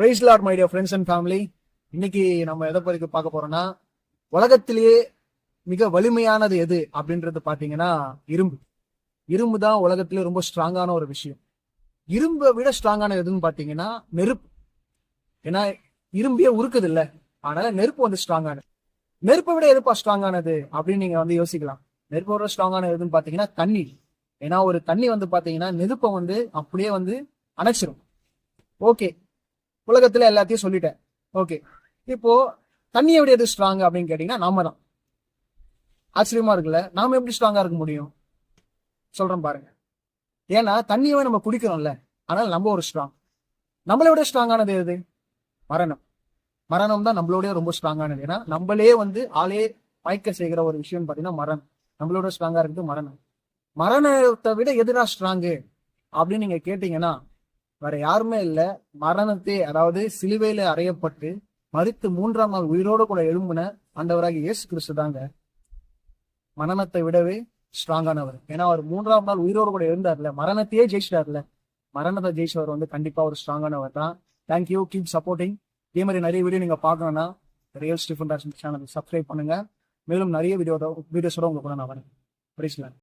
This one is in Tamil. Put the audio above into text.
Praise lord my friends and family இன்னைக்கு நம்ம எதை பற்றி பார்க்க போறோம்னா உலகத்திலேயே மிக வலிமையானது எது அப்படின்றது பார்த்தீங்கன்னா இரும்பு. இரும்பு தான் உலகத்திலே ரொம்ப ஸ்ட்ராங்கான ஒரு விஷயம். இரும்பை விட ஸ்ட்ராங்கான எதுன்னு பார்த்தீங்கன்னா நெருப்பு. ஏன்னா இரும்பையே உருக்குது இல்லை அதனால நெருப்பு வந்து ஸ்ட்ராங்கானது நெருப்பை விட எதுப்பா ஸ்ட்ராங்கானது அப்படின்னு நீங்க வந்து யோசிக்கலாம். நெருப்பை விட ஸ்ட்ராங்கானது எதுன்னு பார்த்தீங்கன்னா தண்ணி ஏன்னா ஒரு தண்ணி வந்து பார்த்தீங்கன்னா நெருப்பை வந்து அப்படியே வந்து அணைச்சிரும். ஓகே. உலகத்துல எல்லாத்தையும் சொல்லிட்டேன். ஓகே இப்போ தண்ணியை விட எது ஸ்ட்ராங் அப்படின்னு கேட்டீங்கன்னா நாம தான். ஆச்சரியமா இருக்குல்ல? நாம எப்படி ஸ்ட்ராங்கா இருக்க முடியும்? சொல்றேன் பாருங்க. ஏன்னா தண்ணியவே நம்ம குடிக்கிறோம்ல. அதனால நம்ம ஒரு ஸ்ட்ராங் நம்மளை விட ஸ்ட்ராங்கானது எது? மரணம். மரணம் தான் நம்மளோடய ரொம்ப ஸ்ட்ராங்கானது ஏன்னா நம்மளே வந்து ஆளே மயக்க செய்கிற ஒரு விஷயம் பார்த்தீங்கன்னா மரணம். நம்மளோட ஸ்ட்ராங்கா இருக்குது மரணம். மரணத்தை விட எதுடா ஸ்ட்ராங்கு அப்படின்னு நீங்க கேட்டீங்கன்னா வேற யாருமே இல்ல. மரணத்தை அதாவது சிலுவையில அறையப்பட்டு மறித்து மூன்றாம் நாள் உயிரோடு கூட எழும்பின அந்தவராக இயேசு கிறிஸ்து தாங்க. மரணத்தை விடவே ஸ்ட்ராங்கானவர் ஏன்னா அவர் மூன்றாம் நாள் உயிரோடு கூட இருந்தார்ல மரணத்தையே ஜெயிச்சிட்டார்ல. மரணத்தை ஜெயிச்சவர் வந்து கண்டிப்பா ஒரு ஸ்ட்ராங்கானவர் தான். தேங்க்யூ கீப் சப்போர்ட்டிங் இதே மாதிரி நிறைய வீடியோ நீங்க பாக்கணும்னா ரியல் ஸ்டிஃபன் சேனல் சப்ஸ்கிரைப் பண்ணுங்க. மேலும் நிறைய வீடியோ வீடியோஸோட உங்களுக்கு கூட நான் வரேன். பிரைஸ்ல